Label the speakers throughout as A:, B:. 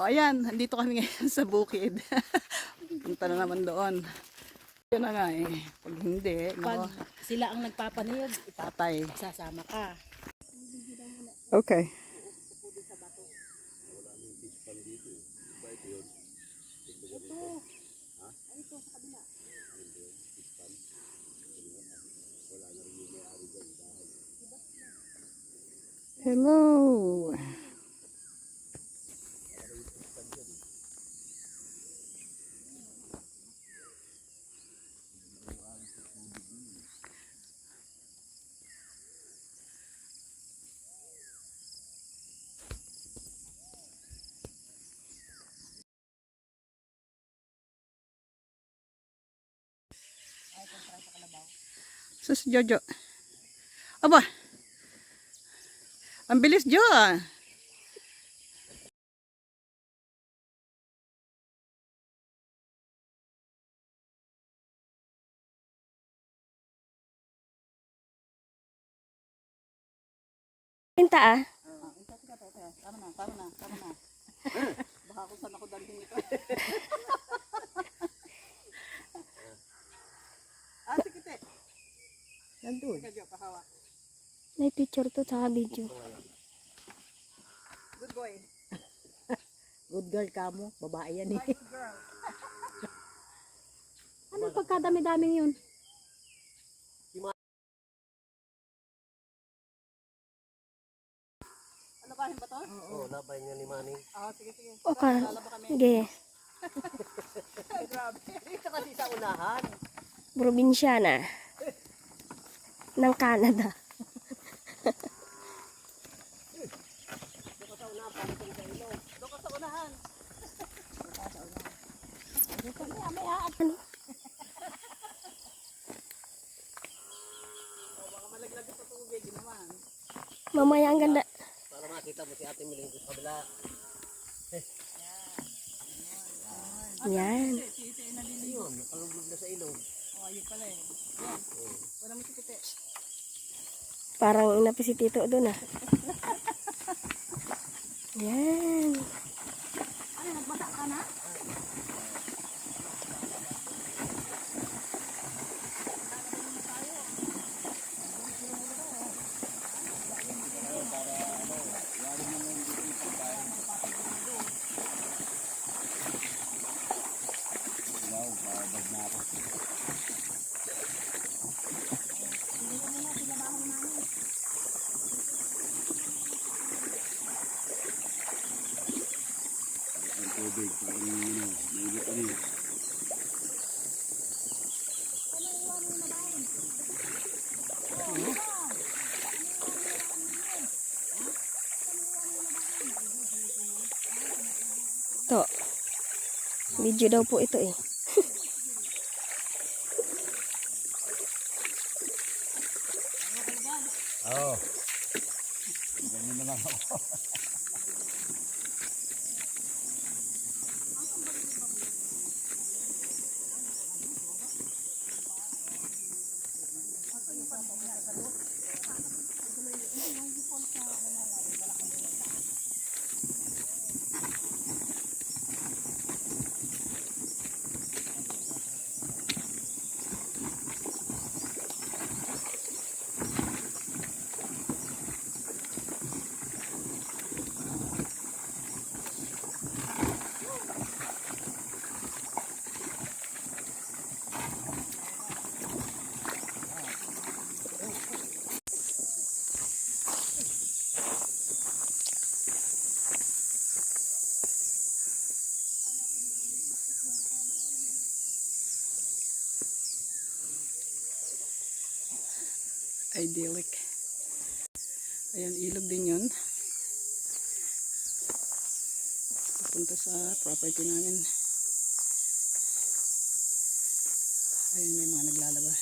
A: O ayan, nandito kami ngayon sa bukid. Punta na naman doon. Yun na nga eh. Pag hindi,
B: Pag
A: nako,
B: sila ang nagpapanayog,
A: tatay.
B: sasama ka.
A: Okay. Hello. So, si Jojo. Aba. Ang bilis, Jo. ah.
C: Pinta ah.
A: Tama na, tama na, tama na. Baka kung saan ako dalhin ito. ah, sige, te.
B: Nandun.
C: May picture to sa video.
A: Good boy.
B: Good girl ka mo. Babae yan eh.
A: Nice girl.
C: Anong pagkadami-daming yun?
A: Ano kahin ba to?
D: Oo, labay niya ni Manny.
A: Ah, sige, sige.
C: Okay. Sige.
A: Grabe.
D: Dito kasi sa unahan.
C: Probinsyana. Ng Canada. Ano? Mamaya ang ganda.
D: Para makita mo si Ate Miling sa kabila.
C: Yan.
D: Yun, nakaluglog na sa ilog.
A: Oh, ayun pala eh. Yan. Wala mo si Kite.
C: Parang inapi si Tito doon ah. Yan.
A: Ano, nagbasa ka na?
C: To. Video daw po ito eh.
D: Oo.
A: Idyllic. Ayan, ilog din yun. Pupunta sa property namin. Ayan, may mga naglalaba.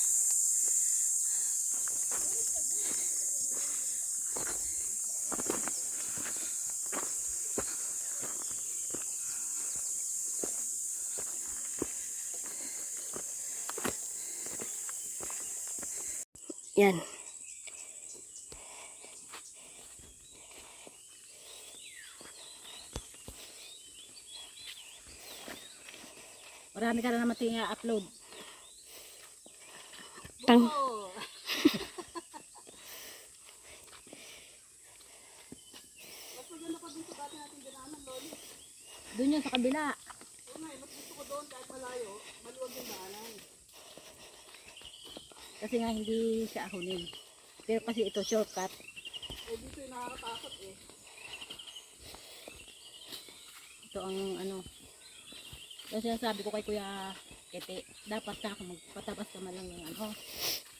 C: Yan.
B: Marami ka na naman tingin upload.
C: Tang.
B: Doon yun sa kabila. Kasi nga hindi siya ahunin. Pero kasi ito shortcut.
A: Eh, dito yung nakakatakot eh.
B: Ito ang ano. Yung sinasabi ko kay Kuya Kete, dapat na ako magpatabas naman lang yung ano.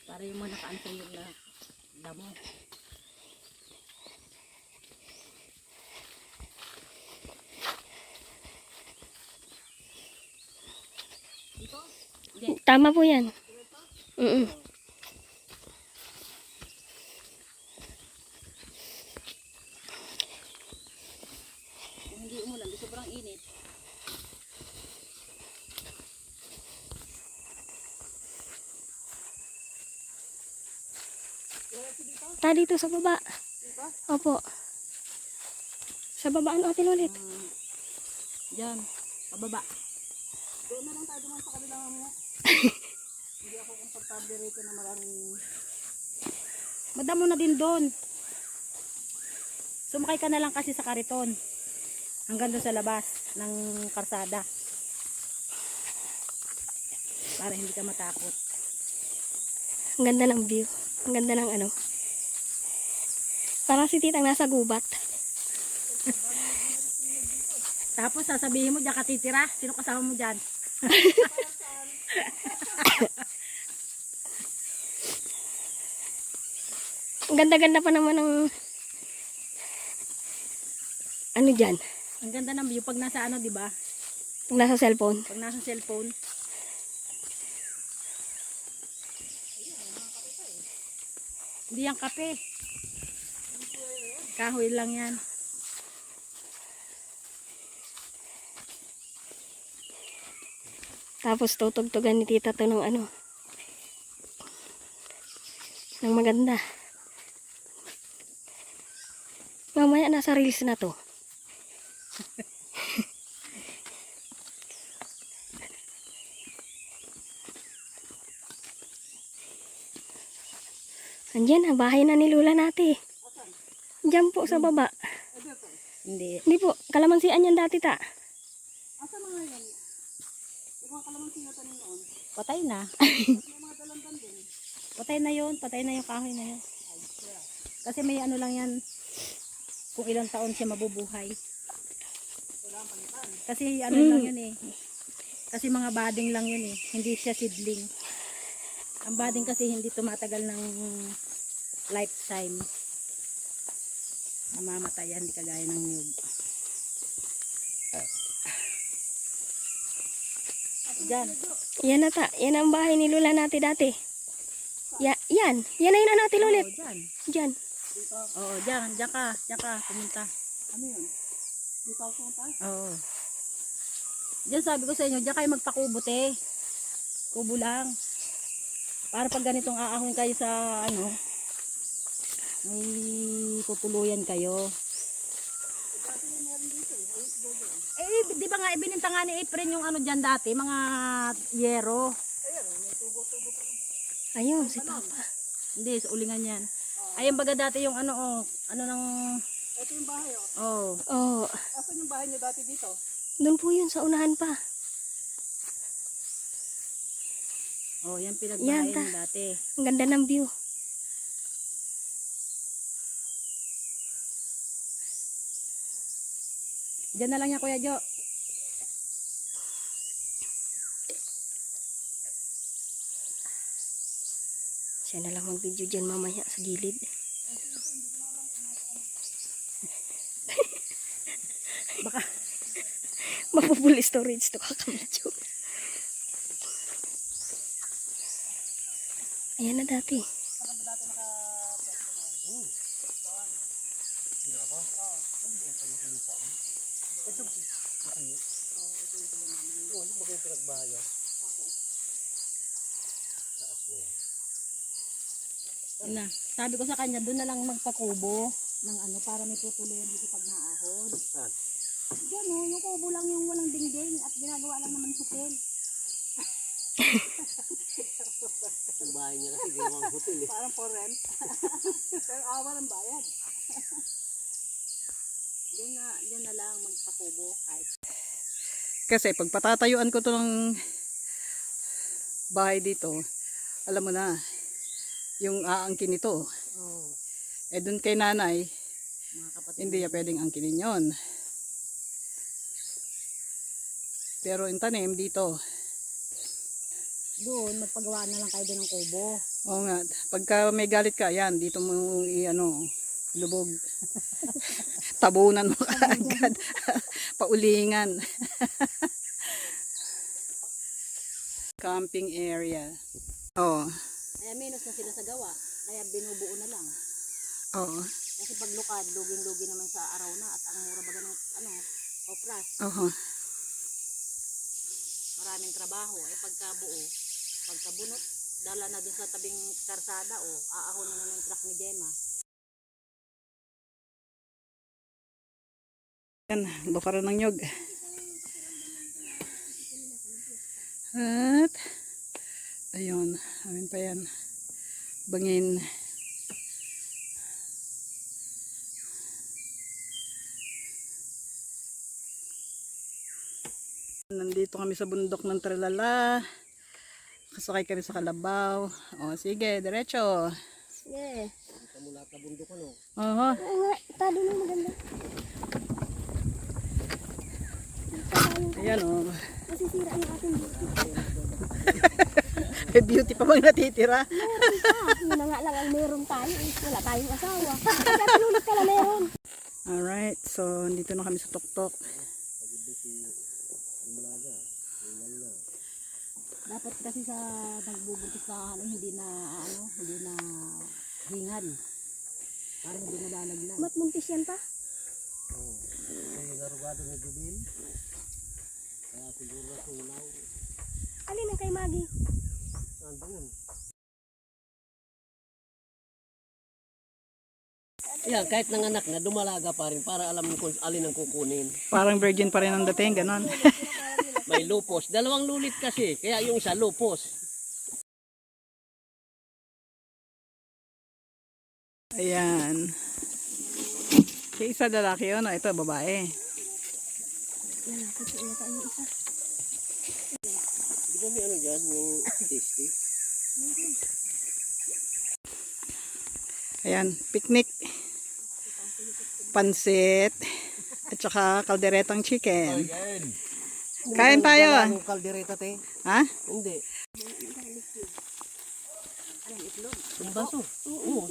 B: Para yung mga nakaansan yung na damo.
C: Tama po yan. Mm
B: Kung hindi umulan, sobrang init.
C: Ta dito sa baba. Opo. Sa baba ano atin ulit?
B: Mm, Diyan, pababa.
A: Doon na lang tayo duman sa kabila mo. Hindi ako komportable rito na maraming...
B: Madamo na din doon. Sumakay ka na lang kasi sa kariton. Hanggang doon sa labas ng karsada. Para hindi ka matakot.
C: Ang ganda ng view. Ang ganda ng ano. Parang si titang nasa gubat.
B: Tapos sasabihin mo, diyan ka titira. Sino kasama mo dyan?
C: Ang ganda-ganda pa naman ng ano dyan.
B: Ang ganda ng view pag nasa ano, di ba?
C: Pag nasa cellphone.
B: Pag nasa cellphone. Hindi yan kape. Kahoy lang yan.
C: Tapos tutugtugan ni tita to ng ano. Ng maganda. Mamaya nasa reels na to. Andiyan, ang bahay na ni Lula nati. Diyan po sa baba.
B: Hindi.
C: Hindi po, kalamansian yan dati ta.
A: Asa mga yan? Yung mga kalamansi na tanim noon.
B: Patay na. patay na yun. Patay na yung kahoy na yun. Kasi may ano lang yan. Kung ilang taon siya mabubuhay. Kasi ano lang yun eh. Kasi mga bading lang yun eh. Hindi siya seedling. Ang bading kasi hindi tumatagal ng lifetime. Namamatayan, hindi kagaya ng nyug. Diyan.
C: Yan na ta. Yan ang bahay ni Lula nati dati. Ya, yan. Yan na yun na natin ulit.
B: Oo, dyan.
C: Diyan.
B: Oo, dyan. Dyan ka. Dyan ka. Pumunta.
A: Ano yun? Dito ako pumunta?
B: Oo. Diyan sabi ko sa inyo, diyan kayo magpakubo te. Kubo lang. Para pag ganitong aahon kayo sa ano, may tutuluyan kayo. Eh, di ba nga, ibininta nga ni Efren yung ano dyan dati, mga yero.
C: Ayun, si Papa.
B: Hindi, sa ulingan yan. Ayun baga dati yung ano, oh, ano ng,
A: Ito yung bahay oh.
B: oh,
C: Oh,
A: Asan yung bahay niyo dati dito?
C: doon po yun sa unahan pa.
B: oh, yan
C: Yan,
B: pinagbahay mo dati.
C: Ang ganda ng view.
B: Diyan na lang yan, Kuya Jo.
C: Siya na lang mag-video dyan mamaya sa gilid.
B: Baka,
C: Mapupul storage to kakamedyo. Ayan na dati.
B: Yun na. Sabi ko sa kanya, doon na lang magpakubo ng ano, para may tutuluyan dito pag naahon.
D: Saan?
B: Diyan oh, yung kubo lang yung walang dingding at ginagawa lang naman hotel.
D: Ang bahay niya kasi ginawang hotel eh.
A: Parang for rent. Pero awa ng bayad.
B: Diyan na, diyan na lang magpakubo kahit
A: Kasi pag patatayuan ko to ng bahay dito, alam mo na, yung aangkin nito,
B: oh,
A: eh dun kay nanay, hindi ya pwedeng angkinin yon. Pero yung tanim dito,
B: Doon, magpagawa na lang kayo doon ng kubo.
A: oo nga, pagka may galit ka, yan, dito mo i ano, lubog. Tabunan mo agad. Paulingan. Camping area. Oh,
B: Kaya minus na sila sa gawa. Kaya binubuo na lang.
A: oo.
B: Kasi pag lukad, luging-lugi naman sa araw na at ang mura baga ng ano, opras.
A: Oo.
B: Maraming trabaho. Ay pagkabuo, pagkabunot, dala na doon sa tabing karsada o aahon na naman yung truck ni Gemma.
A: Yan, bukaro ng nyog. At, ayun, amin pa yan. Bangin. Nandito kami sa bundok ng Tralala. Kasakay kami sa Kalabaw. O, sige, diretso.
C: Yeah.
D: Kita mo lahat na bundok ano.
A: Oo.
C: Oo nga, talo na maganda.
A: Ayan, o.
C: Masisira yung ating beauty.
A: May beauty pa bang natitira?
C: Meron pa. Yun na nga lang ang meron tayo. eh. Wala tayong asawa. Kaya pinulit ka na meron.
A: Alright, so dito na kami sa tuktok.
B: Dapat kasi sa nagbubuntis na ano, hindi na ano, hindi na hingal. Para hindi nalalaglag.
C: Mat muntis yan pa.
D: Kasi narugado ni Jubil. Kaya siguro na sulaw.
C: Alin ang kay Maggie?
D: Nandun. Yan, kahit nanganak na, dumalaga pa rin para alam mo kung alin ang kukunin.
A: Parang virgin pa rin ang dating, ganon.
D: May lupos. Dalawang lulit kasi. Kaya yung isa lupos.
A: Ayan. Yung isa lalaki yun, o, ito babae.
C: Lalaki sa iya yung isa.
D: Di ba may ano dyan, yung tasty?
A: Ayan, picnic. Pansit. At saka kalderetang chicken. Kain tayo,
D: kaldereta, te.
A: Ha?
D: Hindi. Yung baso. Oo.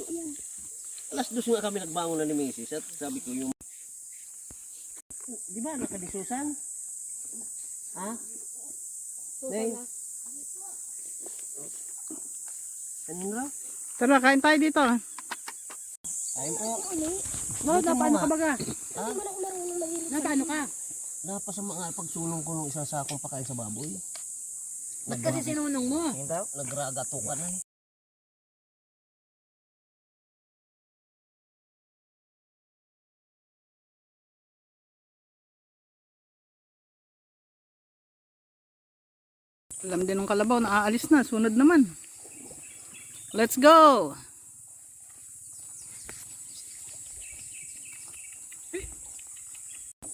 D: Alas dos nga kami nagbangon na ni Macy's at sabi ko yung... Di ba nakadisusan? Ha? Neng? Ano raw?
A: Tara, kain tayo dito.
D: Kain po.
B: No, napano ka baga?
D: Ha?
B: Nagano ka?
D: Napa sa mga pagsulong ko ng isang sakong pakain sa baboy.
B: Ba't kasi sinunong mo?
D: Hindi daw? Nagragatukan na.
A: Alam din ng kalabaw na aalis na. Sunod naman. Let's go!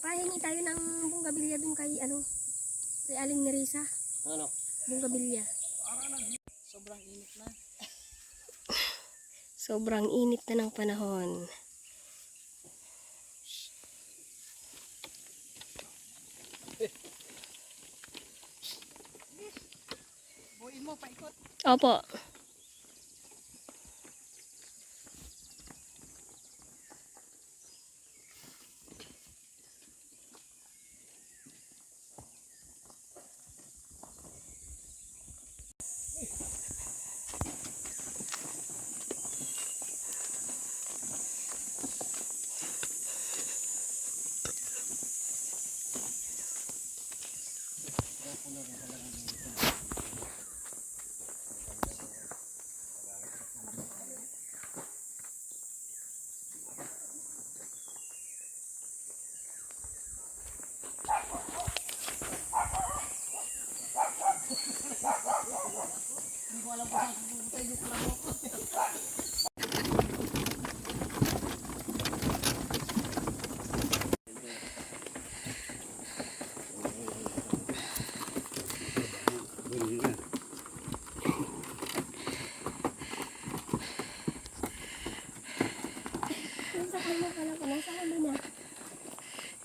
C: Pahingi tayo ng bunggabilya dun kay ano. Kay Aling Nerisa.
D: Ano?
C: Bunggabilya.
A: Sobrang init na.
C: Sobrang init na ng panahon. 哦不。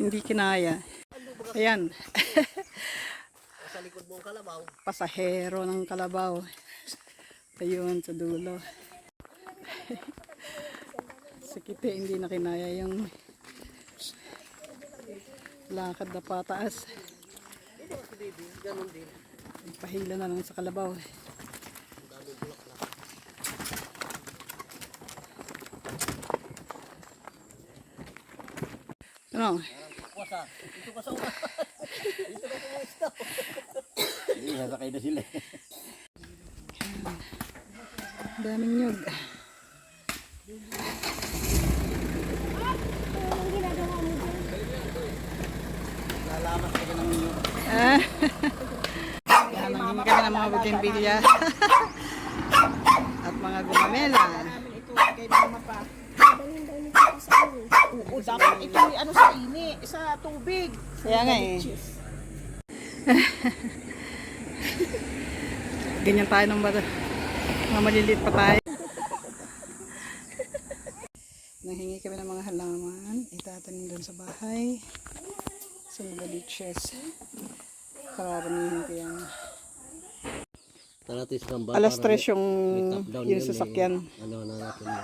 A: Hindi kinaya. Ayan,
D: Sa likod mo kalabaw.
A: pasahero ng kalabaw. Ayun, sa dulo. sa kiti, hindi na kinaya yung lakad na pataas. Pahila na lang sa kalabaw. Ano?
D: Wasa. Ito ka sa una. Ito ka sa gusto. Hindi, sasakay na sila.
A: Daming nyug.
D: Lalamas ka ng inyo.
A: Ah. Yan, nanghingi kami ng mga butimbilya. At mga gumamela.
E: ito kay mama pa.
C: Dalhin daw ni Tita sa ano.
E: Oo, dapat ito ay ano sa ini, sa tubig.
A: Kaya nga eh. Ganyan tayo ng bata. Mga maliliit pa tayo. Nanghingi kami ng mga halaman. Itatanim doon sa bahay. Sa mga leeches. Kararamihin ko yan. Alas tres yung,
D: top down
A: yung
D: yun,
A: sasakyan.
D: eh. Ano na natin mo.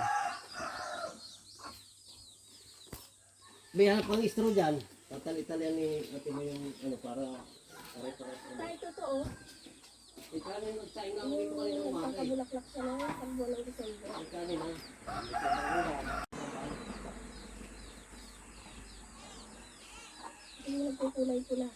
D: May hanap pang istro dyan. Tatal-italyan ni ate mo yung ano para pare-pare.
C: Tayo totoo.
D: Eh, kano yung nagsaing na ako dito kanina umaga eh.
C: Pagkabulaklak siya na. Pagbuwan ng December.
D: Eh, kanina.
C: Hindi nagkukulay pula.